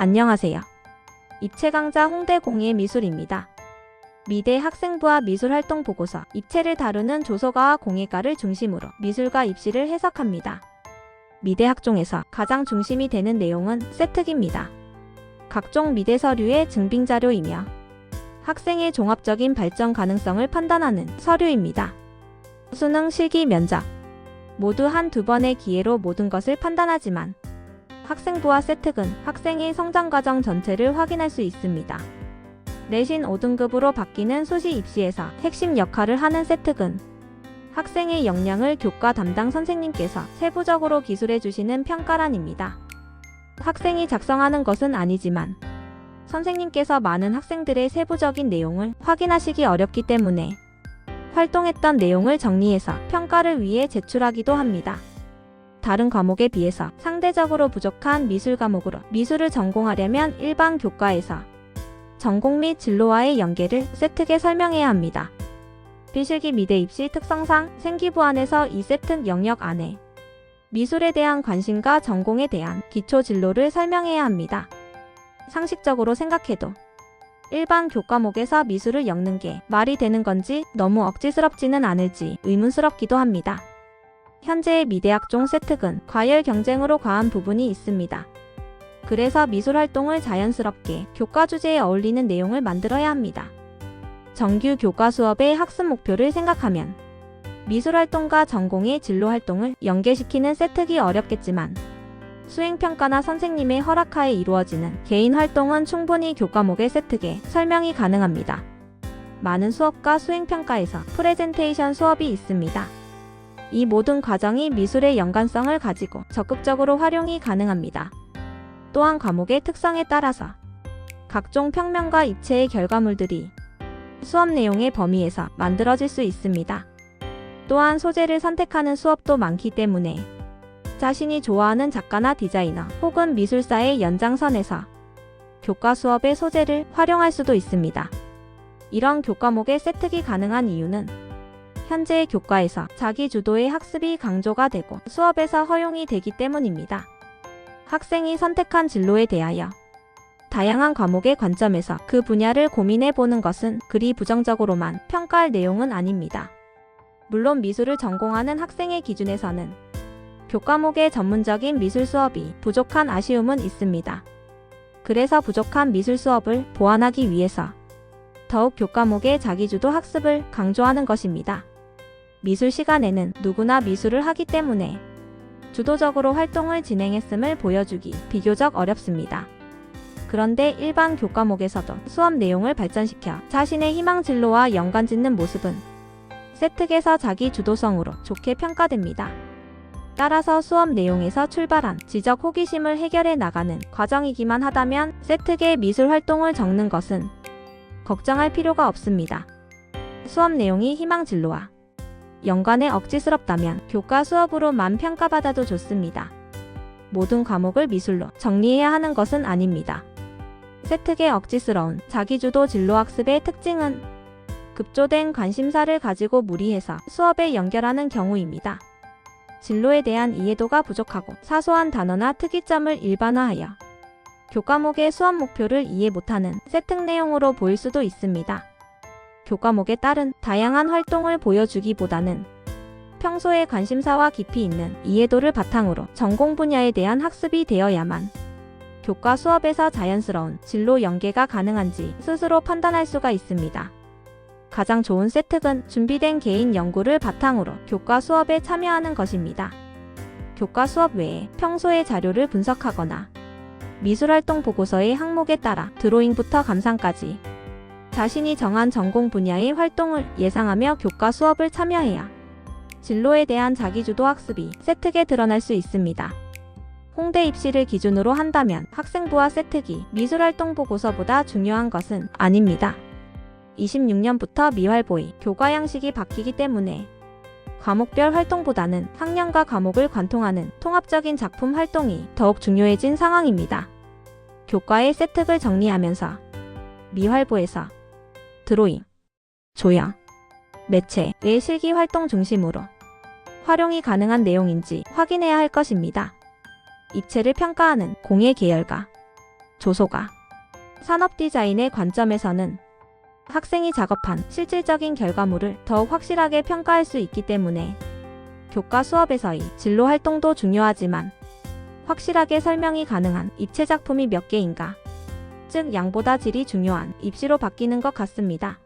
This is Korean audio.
안녕하세요. 입체 강좌 홍대 공예 미술입니다. 미대 학생부와 미술활동 보고서, 입체를 다루는 조소가와 공예과를 중심으로 미술과 입시를 해석합니다. 미대 학종에서 가장 중심이 되는 내용은 세특입니다. 각종 미대 서류의 증빙 자료이며 학생의 종합적인 발전 가능성을 판단하는 서류입니다. 수능 실기 면접 모두 한 두 번의 기회로 모든 것을 판단하지만 학생부와 세특은 학생의 성장 과정 전체를 확인할 수 있습니다. 내신 5등급으로 바뀌는 수시 입시에서 핵심 역할을 하는 세특은 학생의 역량을 교과 담당 선생님께서 세부적으로 기술해 주시는 평가란입니다. 학생이 작성하는 것은 아니지만 선생님께서 많은 학생들의 세부적인 내용을 확인하시기 어렵기 때문에 활동했던 내용을 정리해서 평가를 위해 제출하기도 합니다. 다른 과목에 비해서 상대적으로 부족한 미술 과목으로 미술을 전공하려면 일반 교과에서 전공 및 진로와의 연계를 세특에 설명해야 합니다. 비실기 미대 입시 특성상 생기부 안에서 이 세특 영역 안에 미술에 대한 관심과 전공에 대한 기초 진로를 설명해야 합니다. 상식적으로 생각해도 일반 교과목에서 미술을 엮는 게 말이 되는 건지 너무 억지스럽지는 않을지 의문스럽기도 합니다. 현재의 미대학종 세특은 과열 경쟁으로 과한 부분이 있습니다. 그래서 미술 활동을 자연스럽게 교과 주제에 어울리는 내용을 만들어야 합니다. 정규 교과 수업의 학습 목표를 생각하면 미술 활동과 전공의 진로 활동을 연계시키는 세특이 어렵겠지만 수행평가나 선생님의 허락하에 이루어지는 개인 활동은 충분히 교과목의 세특에 설명이 가능합니다. 많은 수업과 수행평가에서 프레젠테이션 수업이 있습니다. 이 모든 과정이 미술의 연관성을 가지고 적극적으로 활용이 가능합니다. 또한 과목의 특성에 따라서 각종 평면과 입체의 결과물들이 수업 내용의 범위에서 만들어질 수 있습니다. 또한 소재를 선택하는 수업도 많기 때문에 자신이 좋아하는 작가나 디자이너 혹은 미술사의 연장선에서 교과 수업의 소재를 활용할 수도 있습니다. 이런 교과목의 세특이 가능한 이유는 현재의 교과에서 자기 주도의 학습이 강조가 되고 수업에서 허용이 되기 때문입니다. 학생이 선택한 진로에 대하여 다양한 과목의 관점에서 그 분야를 고민해 보는 것은 그리 부정적으로만 평가할 내용은 아닙니다. 물론 미술을 전공하는 학생의 기준에서는 교과목의 전문적인 미술 수업이 부족한 아쉬움은 있습니다. 그래서 부족한 미술 수업을 보완하기 위해서 더욱 교과목의 자기주도 학습을 강조하는 것입니다. 미술 시간에는 누구나 미술을 하기 때문에 주도적으로 활동을 진행했음을 보여주기 비교적 어렵습니다. 그런데 일반 교과목에서도 수업 내용을 발전시켜 자신의 희망 진로와 연관 짓는 모습은 세특에서 자기 주도성으로 좋게 평가됩니다. 따라서 수업 내용에서 출발한 지적 호기심을 해결해 나가는 과정이기만 하다면 세특의 미술 활동을 적는 것은 걱정할 필요가 없습니다. 수업 내용이 희망 진로와 연관에 억지스럽다면 교과 수업으로만 평가받아도 좋습니다. 모든 과목을 미술로 정리해야 하는 것은 아닙니다. 세특의 억지스러운 자기주도 진로학습의 특징은 급조된 관심사를 가지고 무리해서 수업에 연결하는 경우입니다. 진로에 대한 이해도가 부족하고 사소한 단어나 특이점을 일반화하여 교과목의 수업 목표를 이해 못하는 세특 내용으로 보일 수도 있습니다. 교과목에 따른 다양한 활동을 보여주기보다는 평소의 관심사와 깊이 있는 이해도를 바탕으로 전공 분야에 대한 학습이 되어야만 교과 수업에서 자연스러운 진로 연계가 가능한지 스스로 판단할 수가 있습니다. 가장 좋은 세특은 준비된 개인 연구를 바탕으로 교과 수업에 참여하는 것입니다. 교과 수업 외에 평소의 자료를 분석하거나 미술활동 보고서의 항목에 따라 드로잉부터 감상까지 자신이 정한 전공 분야의 활동을 예상하며 교과 수업을 참여해야 진로에 대한 자기주도 학습이 세특에 드러날 수 있습니다. 홍대 입시를 기준으로 한다면 학생부와 세특이 미술활동 보고서보다 중요한 것은 아닙니다. 26년부터 미활보의 교과 양식이 바뀌기 때문에 과목별 활동보다는 학년과 과목을 관통하는 통합적인 작품 활동이 더욱 중요해진 상황입니다. 교과의 세특을 정리하면서 미활보에서 드로잉, 조형, 매체의 실기 활동 중심으로 활용이 가능한 내용인지 확인해야 할 것입니다. 입체를 평가하는 공예 계열과 조소가 산업 디자인의 관점에서는 학생이 작업한 실질적인 결과물을 더욱 확실하게 평가할 수 있기 때문에 교과 수업에서의 진로 활동도 중요하지만 확실하게 설명이 가능한 입체 작품이 몇 개인가 즉 양보다 질이 중요한 입시로 바뀌는 것 같습니다.